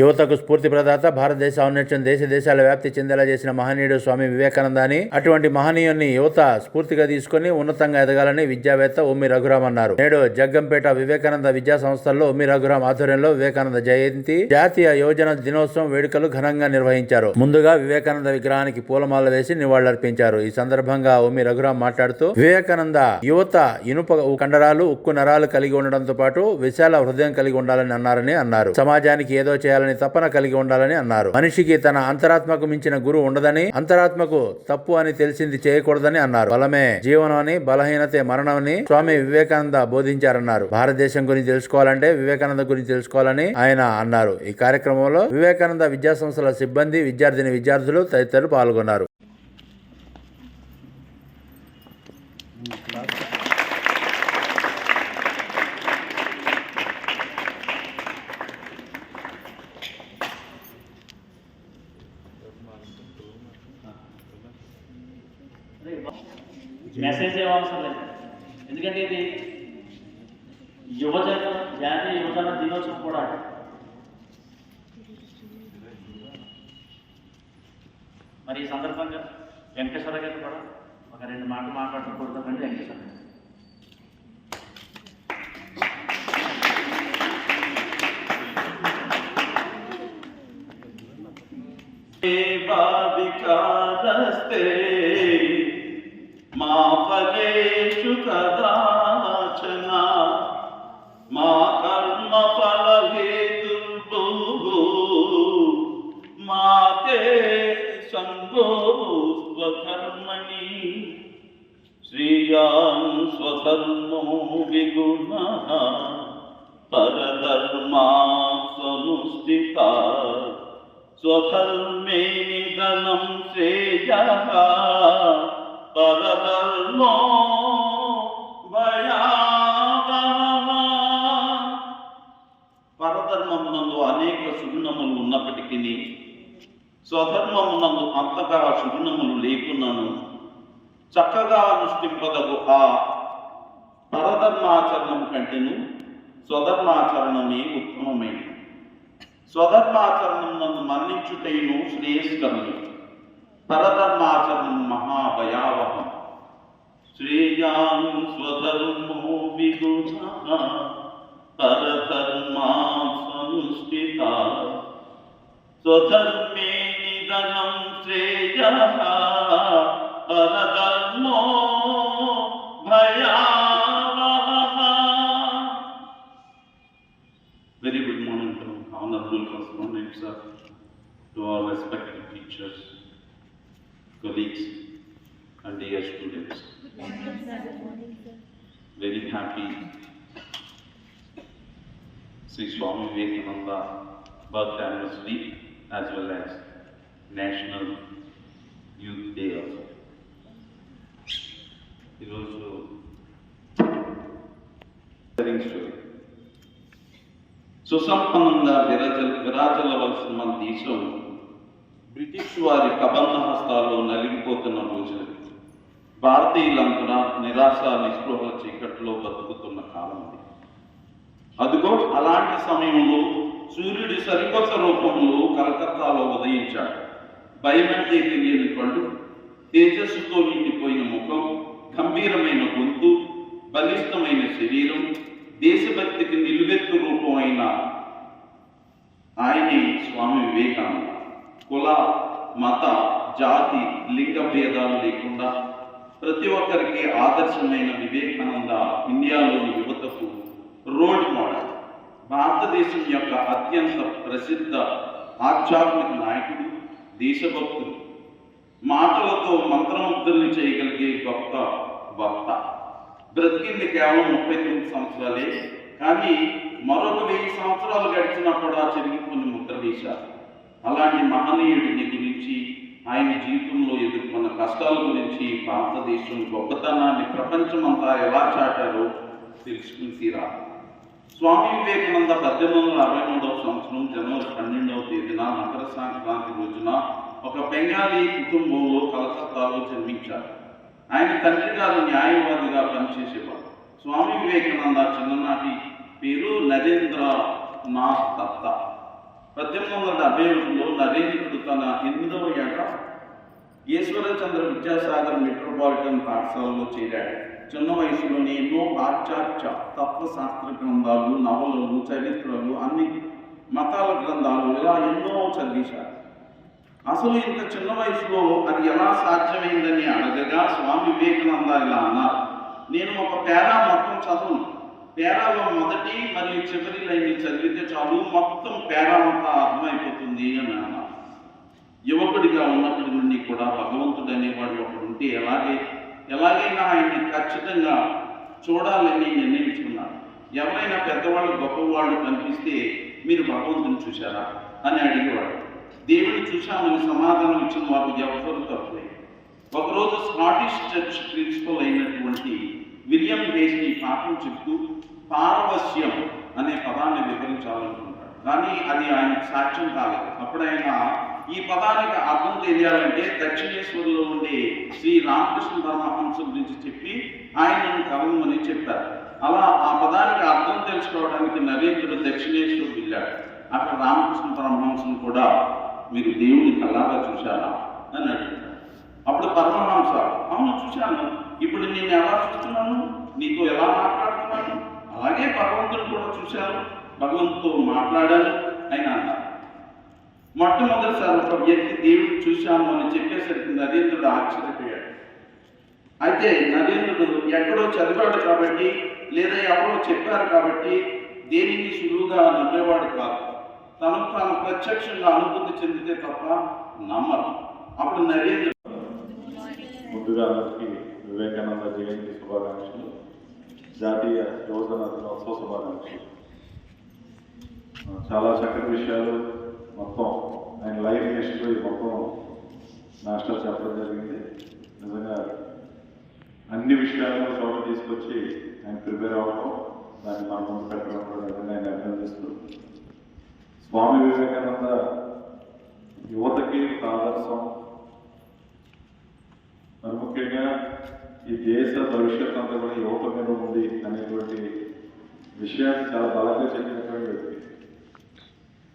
యువతకు స్ఫూర్తి ప్రదాత భారతదేశ ఔన్నత్యం దేశ దేశాల వ్యాప్తి చెందేలా చేసిన మహనీయుడు స్వామి వివేకానంద అని అటువంటి మహనీయుని యువత స్ఫూర్తిగా తీసుకుని ఉన్నతంగా ఎదగాలని విద్యావేత్త ఉమ్మి రఘురాం అన్నారు. నేడు జగ్గంపేట వివేకానంద విద్యా సంస్థల్లో ఉమ్మి రఘురాం ఆధ్వర్యంలో వివేకానంద జయంతి జాతీయ యువజన దినోత్సవం వేడుకలు ఘనంగా నిర్వహించారు. ముందుగా వివేకానంద విగ్రహానికి పూలమాల వేసి నివాళులర్పించారు. ఈ సందర్భంగా ఉమ్మి రఘురాం మాట్లాడుతూ వివేకానంద యువత ఇనుప కండరాలు ఉక్కు నరాలు కలిగి ఉండడంతో పాటు విశాల హృదయం కలిగి ఉండాలని అన్నారని అన్నారు. సమాజానికి ఏదో చేయాలని తపన కలిగి ఉండాలని అన్నారు. మనిషికి తన అంతరాత్మకు మించిన గురువు ఉండదని అంతరాత్మకు తప్పు అని తెలిసింది చేయకూడదని అన్నారు. బలమే జీవనం అని బలహీనతే మరణమని స్వామి వివేకానంద బోధించారన్నారు. భారతదేశం గురించి తెలుసుకోవాలంటే వివేకానంద గురించి తెలుసుకోవాలని ఆయన అన్నారు. ఈ కార్యక్రమంలో వివేకానంద విద్యా సంస్థల సిబ్బంది విద్యార్థిని విద్యార్థులు తదితరులు పాల్గొన్నారు. మెసేజ్ ఏం అవసరం లేదు ఎందుకంటే ఇది యువజన జాతీయ యువజన దినోత్సవం కూడా మరి ఈ సందర్భంగా వెంకటేశ్వర గారు కూడా ఒక రెండు మాటలు మాట్లాడకూడదండి వెంకటేశ్వర గారు देवादिकारस्ते मा యుక్తో స్వకర్మణి శ్రియాన్ స్వధర్మో విగుణ పరధర్మా సముస్థిత స్వధర్మే నిధనం శ్రేయ పరధర్మో పరధర్మమునందు అనేక సుగుణములు ఉన్నప్పటికీ స్వధర్మమునందు అంతగా సుగుణములు లేకున్నాను చక్కగా అనుష్ఠింపదగు ఆ పరధర్మాచరణం కంటేను స్వధర్మాచరణమే ఉత్తమమైనది. స్వధర్మాచరణం నన్ను మన్నించుటయును శ్రేయస్కరులు పరధర్మాచరణం మహాభయావహం. శ్రేయాను స్వధర్మో విగుణ పరధర్మా स्वधर्मे निधनं श्रेयः परधर्मो भयावहः Very good morning to honorable correspondents, to our respected teachers, colleagues, and dear students. Very happy. Sri Swami Vivekananda birth anniversary as well as National Youth Day also. It also telling story. సుసంపన్నంగా Viraja విరాజలవలసిన మన దేశం British వారి కబంధ హస్తాల్లో నలిగిపోతున్న రోజులు భారతీయులంతా నిరాశ నిస్పృహల చీకట్లో బతుకుతున్న కాలం ఇది అదిగో అలాంటి సమయంలో సూర్యుడి సరికొత్త రూపంలో కలకత్తాలో ఉదయించాడు. భయమంటే తెలియని కళ్ళు తేజస్సుతో నిండిపోయిన ముఖం గంభీరమైన గొంతు బలిష్టమైన శరీరం దేశభక్తికి నిలువెత్తు రూపం అయిన ఆయనే స్వామి వివేకానంద. కుల మత జాతి లింగ భేదాలు లేకుండా ప్రతి ఒక్కరికి ఆదర్శమైన వివేకానంద ఇండియాలోని యువతకు రోల్ మోడల్. భారతదేశం యొక్క అత్యంత ప్రసిద్ధ ఆధ్యాత్మిక నాయకుడు దేశభక్తుడు. మాటలతో మంత్రముగ్ధుల్ని చేయగలిగే గొప్ప వక్త. బ్రతికింది కేవలం ముప్పై తొమ్మిది సంవత్సరాలే కానీ మరొక వెయ్యి సంవత్సరాలు గడిచినా కూడా చెరిగిపోయిన ముద్ర వేశారు అలాంటి మహనీయుడిని గురించి ఆయన జీవితంలో ఎదుర్కొన్న కష్టాల గురించి భారతదేశం గొప్పతనాన్ని ప్రపంచమంతా ఎలా చాటారో తెలుసుకుని తీరాలి. స్వామి వివేకానంద పద్దెనిమిది వందల అరవై మూడవ సంవత్సరం జనవరి పన్నెండవ తేదీన మకర సంక్రాంతి రోజున ఒక బెంగాలీ కుటుంబంలో కలకత్తాలో జన్మించారు. ఆయన తండ్రి గారు న్యాయవాదిగా పనిచేసేవారు. స్వామి వివేకానంద చిన్ననాటి పేరు నరేంద్ర నాథ్ దత్త. పద్దెనిమిది వందల డెబ్బై ఒకటిలో నరేంద్రుడు తన ఎనిమిదవ ఏట ఈశ్వరచంద్ర విద్యాసాగర్ మెట్రోపాలిటన్ పాఠశాలలో చేరాడు. చిన్న వయసులోనే ఎన్నో పాశ్చాత్య తత్వశాస్త్ర గ్రంథాలు నవలలు చరిత్రలు అన్ని మతాల గ్రంథాలు ఇలా ఎన్నో చదివేశారు. అసలు ఇంత చిన్న వయసులో అది ఎలా సాధ్యమైందని అడగగా స్వామి వివేకానంద ఇలా అన్నారు. నేను ఒక పేరా మొత్తం చదువును. పేరాలో మొదటి మరియు చివరి లైన్ చదివితే చాలు మొత్తం పేరా అంతా అర్థమైపోతుంది అని అన్నారు. యువకుడిగా ఉన్నప్పటి నుండి కూడా భగవంతుడు అనేవాడు ఒకడు ఉంటే ఎలాగే ఎలాగైనా ఆయన్ని ఖచ్చితంగా చూడాలని నిర్ణయించుకున్నాడు ఎవరైనా పెద్దవాళ్ళు గొప్పవాళ్ళు కనిపిస్తే మీరు భగవంతుని చూశారా అని అడిగేవాడు దేవుని చూశామని సమాధానం ఇచ్చిన వారు ఎవరు తప్పలేదు. ఒకరోజు స్కాటిష్ చర్చ్ ప్రిన్సిపల్ అయినటువంటి విలియం హేస్ని పాఠం చెప్తూ పారవశ్యం అనే పదాన్ని వివరించాలనుకుంటాడు కానీ అది ఆయనకు సాక్ష్యం కాలేదు. అప్పుడు ఆయన ఈ పదానికి అర్థం తెలియాలంటే దక్షిణేశ్వరులో ఉండే శ్రీ రామకృష్ణ పరమహంస గురించి చెప్పి ఆయనను కలవమని చెప్పారు. అలా ఆ పదానికి అర్థం తెలుసుకోవడానికి నరేంద్రుడు దక్షిణేశ్వరు వెళ్ళాడు. అక్కడ రామకృష్ణ పరమహంసను కూడా మీరు దేవుని కళ్ళాగా చూశారా అని అడిగాడు అప్పుడు పరమహంస అవును చూశాను. ఇప్పుడు నేను ఎలా చూస్తున్నాను? నీతో ఎలా మాట్లాడుతున్నాను? అలాగే భగవంతుని కూడా చూశాను భగవంతుతో మాట్లాడాను అని అన్నారు. మొట్టమొదటిసారి ఒక వ్యక్తి దేవుడు చూశాము అని చెప్పేసరికి నరేంద్రుడు ఆశ్చర్యపోయాడు. అయితే నరేంద్రుడు ఎక్కడో చదివాడు కాబట్టి లేదా ఎవరో చెప్పారు కాబట్టి దేనిని సులువుగా నమ్మేవాడు కాదు. తనకు తాను ప్రత్యక్షంగా అనుభూతి చెందితే తప్ప నమ్మరు అప్పుడు నరేంద్ర ముందుగా అందరికీ వివేకానంద జయంతి శుభాకాంక్షలు. జాతీయ యువజన దినోత్సవ శుభాకాంక్షలు. చాలా చక్కటి విషయాలు మొత్తం ఆయన లైఫ్ హిస్టరీ మొత్తం మాస్టర్ చెప్పడం జరిగింది. నిజంగా అన్ని విషయాలను చోట తీసుకొచ్చి ఆయన ప్రిపేర్ అవ్వడం దాన్ని మన ముందు పెట్టడం కూడా నిజంగా ఆయన అభినందిస్తూ. స్వామి వివేకానంద యువతకి ఆదర్శం. మరి ముఖ్యంగా ఈ దేశ భవిష్యత్ అంతా కూడా యువత మీద ఉంది అనేటువంటి విషయాన్ని చాలా బలంగా చెప్పినటువంటి వ్యక్తి.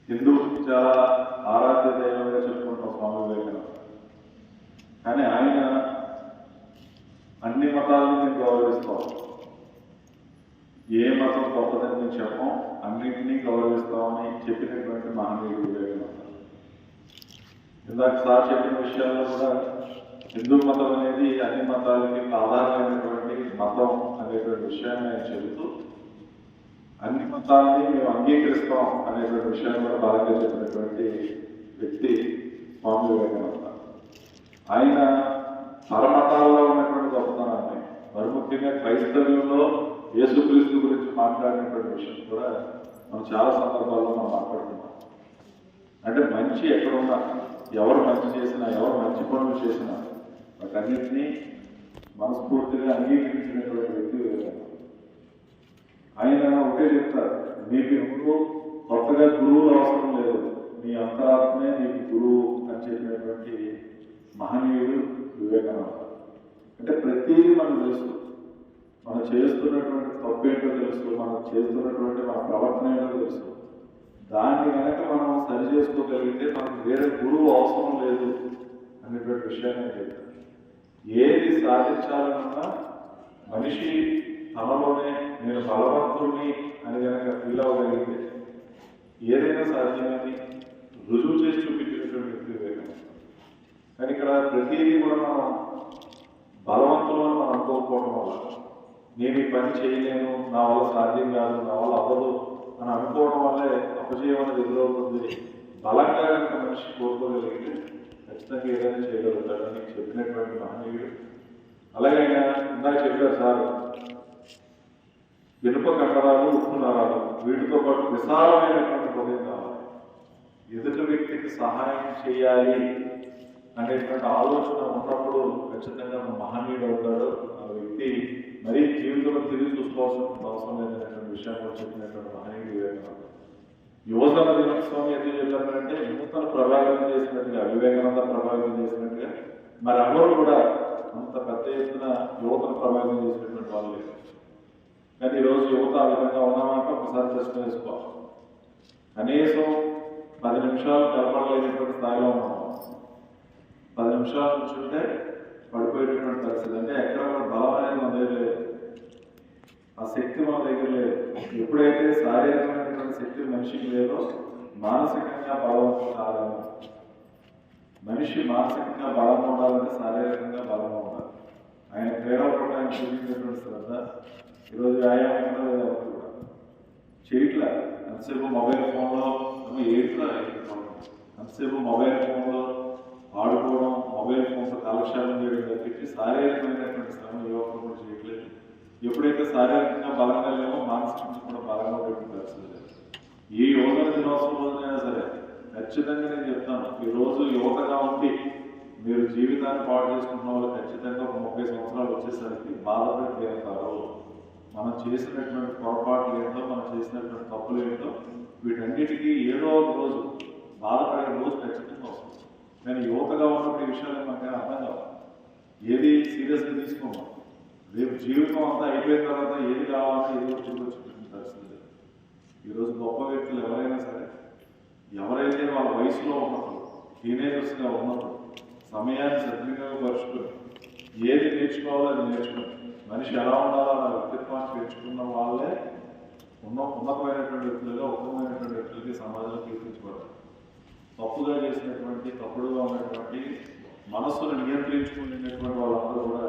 హిందూ చాలా ఆరాధ్య దైవంగా చెప్పుకుంటాం స్వామి వివేకానంద. కానీ ఆయన అన్ని మతాలను మేము గౌరవిస్తాం. ఏ మతం గొప్పదని మేము చెప్పం అన్నింటినీ గౌరవిస్తామని చెప్పినటువంటి మహనీయుడు వివేకానంద. ఇందాక సార్ చెప్పిన విషయాల్లో కూడా హిందూ మతం అనేది అన్ని మతాలకి ప్రాధాన్యమైనటువంటి మతం అనేటువంటి విషయాన్ని ఆయన చెబుతూ అన్ని మతాలని మేము అంగీకరిస్తాం అనేటువంటి విషయాన్ని కూడా బాగా చెప్పినటువంటి వ్యక్తి స్వామి వివేకానంద. ఆయన పరమతాల్లో ఉన్నటువంటి గొప్పతనాన్ని మరి ముఖ్యంగా క్రైస్తవ్యంలో యేసుక్రీస్తు గురించి మాట్లాడినటువంటి విషయం కూడా మనం చాలా సందర్భాల్లో మనం మాట్లాడుతున్నాం అంటే మంచి ఎక్కడున్నా ఎవరు మంచి చేసినా ఎవరు మంచి పనులు చేసినా వాటన్నింటినీ మనస్ఫూర్తిగా అంగీకరించినటువంటి వ్యక్తి వివేకానంద. ఆయన ఒకటే చెప్తారు మీకు ఎప్పుడు కొత్తగా గురువులు అవసరం లేదు. మీ అంతరాత్మే మీకు గురువు అని చెప్పినటువంటి మహనీయుడు వివేకానంద. అంటే ప్రతిదీ మనకు తెలుసు. మనం చేస్తున్నటువంటి తప్పు ఏంటో తెలుసు మనం చేస్తున్నటువంటి మన ప్రవర్తన ఏంటో తెలుసు. దాన్ని కనుక మనం సరి చేసుకోగలిగితే మనకు వేరే గురువు అవసరం లేదు అనేటువంటి విషయాన్ని చెప్తాను ఏది సాధించాలన్నా మనిషి తనలోనే నేను బలవంతుడిని అని కనుక ఫీల్ అవ్వగలిగితే ఏదైనా సాధ్యమని రుజువు చేసి చూపించినటువంటి వ్యక్తి వివేకానంద కానీ ఇక్కడ ప్రతిదీ కూడా మనం బలవంతులు అని మనం అనుకోకపోవడం వల్ల నేను ఈ పని చేయలేను నా వల్ల సాధ్యం కాదు నా వల్ల అవ్వదు అని అనుకోవడం వల్లే అపజయం అనేది ఎదురవుతుంది. బలంగా కనుక మనిషి కోరుకోగలిగితే ఖచ్చితంగా ఏదైనా చేయగలుగుతాడని చెప్పినటువంటి మహనీయుడు. అలాగే ఇందాక చెప్పారు సార్ ఇనుప కండరాలు ఉప్పు నరాలు వీటితో పాటు విశాలమైనటువంటి హృదయం కావాలి. ఎదుటి వ్యక్తికి సహాయం చేయాలి అనేటువంటి ఆలోచన ఉన్నప్పుడు ఖచ్చితంగా మహనీయుడు అవుతాడు. ఆ వ్యక్తి మరీ జీవితంలో తిరిగి చూసుకోవాల్సిన అవసరం లేదనేటువంటి విషయం కూడా చెప్పినటువంటి మహనీయుడు వివేకానంద యువజన దినోత్సవం ఎందుకు చెప్పారంటే యువతను ప్రభావితం చేసినట్టుగా వివేకానంద ప్రభావితం చేసినట్టుగా మరి అందరూ కూడా అంత పెద్ద ఎత్తున యువతను ప్రభావితం చేసినటువంటి వాళ్ళు కానీ ఈరోజు యువత ఆ విధంగా ఉన్నామంటే ఒకసారి ప్రశ్న వేసుకోవాలి. కనీసం పది నిమిషాలు కలపడలేనటువంటి స్థాయిలో ఉన్నాం. పది నిమిషాలు కూర్చుంటే పడిపోయేటటువంటి పరిస్థితి. అంటే ఎక్కడ కూడా బలం అనేది మన దగ్గర లేదు. ఆ శక్తి మన దగ్గర లేదు. ఎప్పుడైతే శారీరకమైనటువంటి శక్తి మనిషికి లేదో మానసికంగా బలవంతం కాదని మనిషి మానసికంగా బలంగా ఉండాలంటే శారీరకంగా బలంగా ఉండాలి. ఆయన క్రీడల కూడా ఆయన చూపించినటువంటి శ్రద్ధ ఈరోజు వ్యాయామం ఎక్కడ కూడా చేయట్లే అంతసేపు మొబైల్ ఫోన్లో ఏట్లా అంతసేపు మొబైల్ ఫోన్లో ఆడుకోవడం మొబైల్ ఫోన్తో కాలక్షేపం చేయడం తప్పించి శారీరకమైనటువంటి శ్రమ యువకులు కూడా చేయట్లేదు. ఎప్పుడైతే శారీరకంగా బలంగా లేమో మానసికంగా కూడా బలంగా ఉండేటువంటి ఏ యువత ఈ దినోత్సవం రోజునైనా సరే ఖచ్చితంగా నేను చెప్తాను ఈ రోజు యువతగా ఉండి మీరు జీవితాన్ని పాటు చేసుకున్న వాళ్ళు ఖచ్చితంగా ఒక ముప్పై సంవత్సరాలు వచ్చేసరికి బాధపడి తీరుతారు మనం చేసినటువంటి పొరపాట్లు ఏంటో మనం చేసినటువంటి తప్పులు ఏంటో వీటన్నిటికీ ఏదో ఒక రోజు బాధపడే రోజు ఖచ్చితంగా వస్తుంది. నేను యువతగా ఉన్నప్పుడు ఈ విషయాలు మనకి అర్థం కావాలి ఏది సీరియస్గా తీసుకోమా. రేపు జీవితం అంతా అయిపోయిన తర్వాత ఏది కావాలంటే ఏది వచ్చిందో చూపించుకుంటున్న పరిస్థితి ఈరోజు గొప్ప వ్యక్తులు ఎవరైనా సరే ఎవరైతే వాళ్ళ వయసులో ఉన్నప్పుడు టీనేజర్స్గా ఉన్నప్పుడు సమయాన్ని సద్వినియోగపరుచుకొని ఏది నేర్చుకోవాలో అది నేర్చుకుని మనిషి ఎలా ఉండాలో అలా వ్యక్తిత్వాన్ని పెంచుకున్న వాళ్ళే ఉన్న ఉన్నతమైనటువంటి వ్యక్తులుగా ఉత్తమమైనటువంటి వ్యక్తులకి సమాజంలో కీర్తించబడతారు. తప్పుగా చేసినటువంటి తప్పుడుగా ఉన్నటువంటి మనస్సును నియంత్రించుకునేటువంటి వాళ్ళందరూ కూడా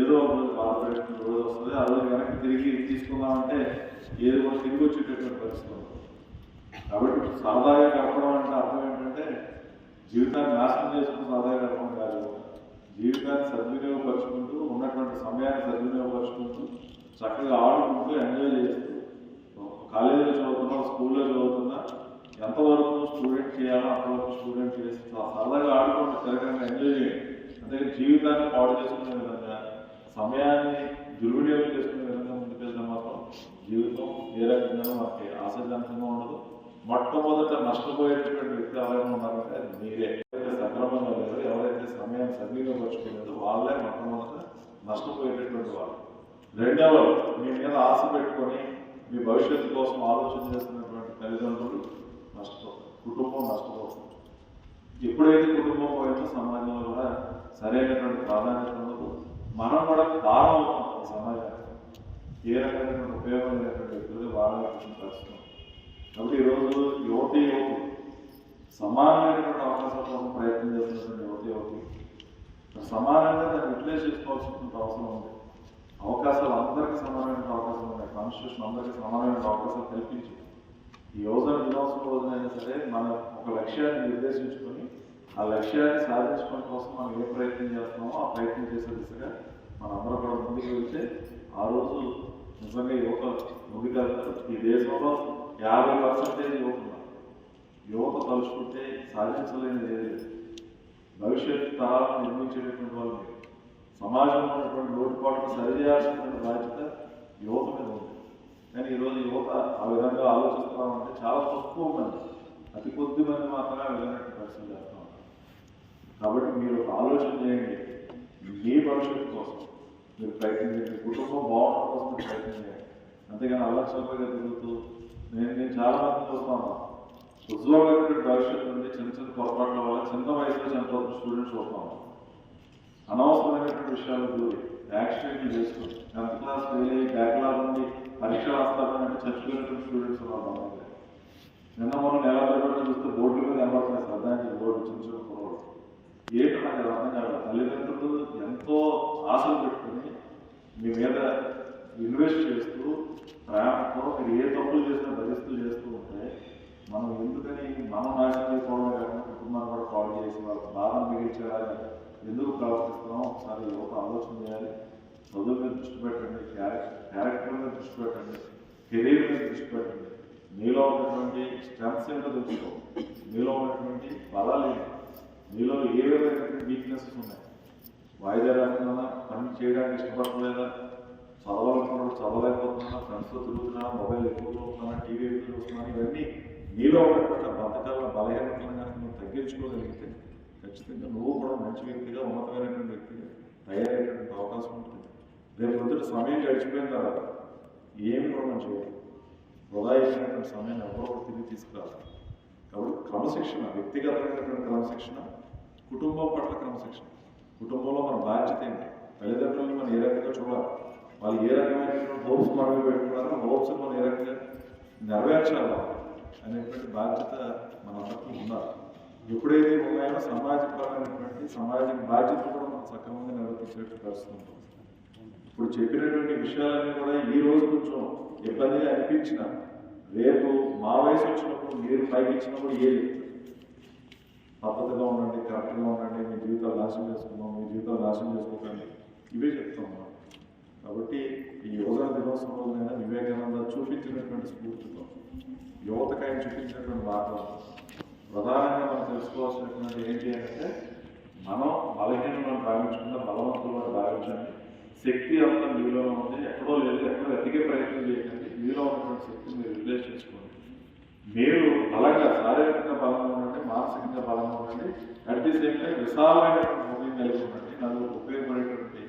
ఏదో ఒక రోజు బాధపడేటువంటి రోజు వస్తుంది ఆ రోజు వెనక్కి తిరిగి తీసుకుందామంటే ఏదో కూడా తిరిగి వచ్చేటటువంటి పరిస్థితి కాబట్టి సరదాగా గడపడం అంటే అర్థం ఏంటంటే జీవితాన్ని నాశనం చేసుకుని సరదాగా గడపడం కాదు. జీవితాన్ని సద్వినియోగపరుచుకుంటూ ఉన్నటువంటి సమయాన్ని సద్వినియోగపరుచుకుంటూ చక్కగా ఆడుకుంటూ ఎంజాయ్ చేస్తూ కాలేజీలో చదువుతున్నా స్కూల్లో చదువుతున్నా ఎంతవరకు స్టూడెంట్ చేయాలో అంతవరకు స్టూడెంట్ చేసి సరదాగా ఆడుకుంటూ తిరగంగా ఎంజాయ్ చేయండి. అందుకే జీవితాన్ని పాడు చేసుకునే విధంగా సమయాన్ని దుర్వినియోగం చేసుకునే విధంగా ముందుకెళ్తే మాత్రం జీవితం ఏ రకంగా మనకి ఆశాజనకంగా ఉండదు. మొట్టమొదట నష్టపోయేటటువంటి వ్యక్తి ఎవరైనా ఉన్నారంటే అది మీరే. ఎవరైతే సక్రమంగా లేదో ఎవరైతే సమయాన్ని సద్వినియోగపరచుకోలేదో వాళ్ళే మొట్టమొదట నష్టపోయేటటువంటి వాళ్ళు. రెండవది మీ మీద ఆశ పెట్టుకొని మీ భవిష్యత్తు కోసం ఆలోచన చేస్తున్నటువంటి తల్లిదండ్రులు నష్టపోతారు కుటుంబం నష్టపోతుంది. ఎప్పుడైతే కుటుంబం పోయిందో సమాజంలో కూడా సరైనటువంటి ప్రాధాన్యత ఉండదు. మనం కూడా కారణం అవుతుంది సమాజానికి. ఏ రకమైనటువంటి ఉపయోగం లేనటువంటి వ్యక్తులు వాళ్ళని పరిస్థితి కాబట్టి ఈరోజు యువతి యువకులు సమానమైనటువంటి అవకాశాల కోసం ప్రయత్నం చేస్తున్నటువంటి యువతి సమానంగా దాన్ని యూటిలైజ్ చేసుకోవాల్సినటువంటి అవసరం ఉంది. అవకాశాలు అందరికీ సమానమైన అవకాశం ఉన్నాయి. కాన్స్టిట్యూషన్ అందరికీ సమానమైన అవకాశాలు కల్పించి. ఈ యువజన దినోత్సవం రోజునైనా సరే మనం ఒక లక్ష్యాన్ని నిర్దేశించుకొని ఆ లక్ష్యాన్ని సాధించడం కోసం మనం ఏ ప్రయత్నం చేస్తున్నామో ఆ ప్రయత్నం చేసే దిశగా మనం అందరూ కూడా ముందుకు వెళ్తే ఆ రోజు నిజంగా యువత ముందుకెళ్తారు ఈ దేశంలో యాభై పర్సెంటేజ్ యువత యువత తలుచుకుంటే సాధించలేనిది ఏది భవిష్యత్ తరాలను నిర్మించేటటువంటి వాళ్ళు సమాజంలో ఉన్నటువంటి లోటుపాట్లు సరిచేయాల్సినటువంటి బాధ్యత యువత మీద ఉంది. కానీ ఈరోజు యువత ఆ విధంగా ఆలోచిస్తున్నామంటే చాలా తక్కువ మంది అతి కొద్ది మంది మాత్రమే వెళ్ళినట్టు పరిస్థితి చేస్తా కాబట్టి మీరు ఒక ఆలోచన చేయండి. మీ భవిష్యత్తు కోసం మీరు ప్రయత్నం చేయండి. మీ కుటుంబం బాగుండడం కోసం ప్రయత్నం చేయండి. అంతేగాని అలక్షల్పగా తిరుగుతూ నేను నేను చాలా మంది చూస్తాను ఉజ్వలమైనటువంటి భవిష్యత్తు ఉంది. చిన్న చిన్న పొరపాట్ల వల్ల చిన్న వయసులో చనిపోతున్న స్టూడెంట్స్ చూస్తాము అనవసరమైనటువంటి విషయాలు యాక్సిడెంట్లు చేసుకుని టెన్త్ క్లాస్ ఫెయిల్ అయ్యి బ్యాక్లాగ్ ఉండి పరీక్ష రాస్తారని చచ్చిపోయినటువంటి స్టూడెంట్స్ ఉన్నారు మన నిన్న మనం నెల తరబడి చూస్తే బోర్డు మీద కనబడుతున్నాయి శ్రద్ధాంజలి బోర్డు చిన్న చిన్న కుర్రోడు ఏంటో నాకు అర్థం కాదు తల్లిదండ్రులు ఎంతో ఆశలు పెట్టుకుని మీ మీద ఇన్వెస్ట్ చేస్తూ ప్రేమతో మీరు ఏ తప్పులు చేసినా భరిస్తూ చేస్తూ ఉంటే మనం ఎందుకని మనం నాశనం చేసుకోవడం కాకుండా కుటుంబాన్ని కూడా కాల్ చేసి వాళ్ళకి బాధను మిగిల్చేలాగా ఎందుకు ప్రవర్తిస్తున్నాం ఒకసారి యువత ఆలోచన చేయాలి. చదువు మీద దృష్టి పెట్టండి క్యారెక్టర్ క్యారెక్టర్ మీద దృష్టి పెట్టండి కెరీర్ మీద దృష్టి పెట్టండి. మీలో ఉన్నటువంటి స్ట్రెంగ్స్ ఏంటో తెలుసుకో మీలో ఉన్నటువంటి బలాలు ఏంటి? మీలో ఏ విధమైనటువంటి వీక్నెసెస్ ఉన్నాయి? వాయిదా రాకుండా పని చేయడానికి ఇష్టపడలేదా చదవాలనుకున్నప్పుడు చదవలేకపోతున్నా ఫ్రెండ్స్తో తిరుగుతున్నా మొబైల్ ఎక్కువ చూస్తున్నా టీవీ ఎక్కువ చూస్తున్నా ఇవన్నీ నీలో ఉన్నటువంటి ఆ బతకాల బలహీనతలను కనుక నువ్వు తగ్గించుకోగలిగితే ఖచ్చితంగా నువ్వు కూడా మంచి వ్యక్తిగా ఉన్నతమైనటువంటి వ్యక్తిగా తయారయ్యేటువంటి అవకాశం ఉంటుంది. రేపు పొద్దుట సమయం గడిచిపోయిన తర్వాత ఏమి కూడా మనం చేయాలి. వృధా చేసినటువంటి సమయాన్ని ఎవరో తిరిగి తీసుకురావాలి. కాబట్టి క్రమశిక్షణ వ్యక్తిగతమైనటువంటి క్రమశిక్షణ కుటుంబం పట్ల క్రమశిక్షణ. కుటుంబంలో మన బాధ్యత ఏంటి? తల్లిదండ్రులను మనం ఏ రకంగా చూడాలి? వాళ్ళు ఏ రకమైనటువంటి హోప్స్ మన పెట్టుకున్నారో హోప్స్ మనం ఏ రకంగా నెరవేర్చాలి? అనేటువంటి బాధ్యత మనందరికీ ఉండాలి. ఎప్పుడైతే ఉన్నాయో సమాజపరమైనటువంటి సమాజం బాధ్యత కూడా మనం సక్రమంగా నిర్వర్తించేట్టు పరిస్థితి ఇప్పుడు చెప్పినటువంటి విషయాలన్నీ కూడా ఈ రోజు కొంచెం ఇబ్బందిగా అనిపించిన రేపు మా వయసు వచ్చినప్పుడు మీరు పైకి ఇచ్చినప్పుడు ఏది పద్ధతిగా ఉండండి కరెక్ట్గా ఉండండి మీ జీవితాలు నాశనం చేసుకుందాం మీ జీవితాలు నాశనం చేసుకోకండి. ఇవే చెప్తాం కాబట్టి ఈ యోగా దినోత్సవం రోజునైనా వివేకానంద చూపించినటువంటి స్ఫూర్తితో యువతకు ఆయన చూపించినటువంటి మార్గం ప్రధానంగా మనం తెలుసుకోవాల్సినటువంటి ఏంటి అంటే మనం బలహీనలను భావించకుండా బలవంతులను భావించండి. శక్తి అంతా మీలో ఉంది. ఎక్కడో లేదు. ఎక్కడో ఎదిగే ప్రయత్నం చేయకండి మీలో ఉన్నటువంటి శక్తిని మీరు రిప్లేస్ చేసుకోండి. మీరు బలంగా శారీరకంగా బలంగా ఉండండి మానసికంగా బలంగా ఉండండి. అట్ ది సేమ్ టైం విశాలమైనటువంటి హృదయం కలిగి ఉండండి. నలుగురికి ఉపయోగపడేటువంటి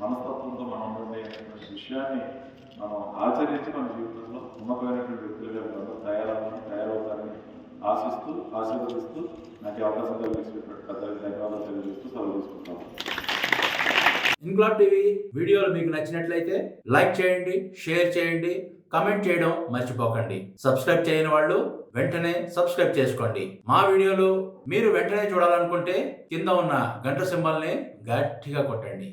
మనస్తత్వంతో మనం ఉండండి అనేటువంటి విషయాన్ని మనం ఆచరించి మన జీవితంలో ఉన్నతమైనటువంటి వ్యక్తులుగా మీరందరూ తయారవ్వాలని తయారవుతారని ఆశిస్తూ ఆశీర్వదిస్తూ నాకు అవకాశం కలిగించినటువంటి పెద్దలకు ధన్యవాదాలు తెలియజేస్తూ సెలవు తీసుకుంటాను ఇన్క్లాబ్ టీవీ వీడియోలు మీకు నచ్చినట్లయితే లైక్ చేయండి షేర్ చేయండి కమెంట్ చేయడం మర్చిపోకండి. సబ్స్క్రైబ్ చేయని వాళ్ళు వెంటనే సబ్స్క్రైబ్ చేసుకోండి. మా వీడియోలు మీరు వెంటనే చూడాలనుకుంటే కింద ఉన్న గంట సింబల్ని గట్టిగా కొట్టండి.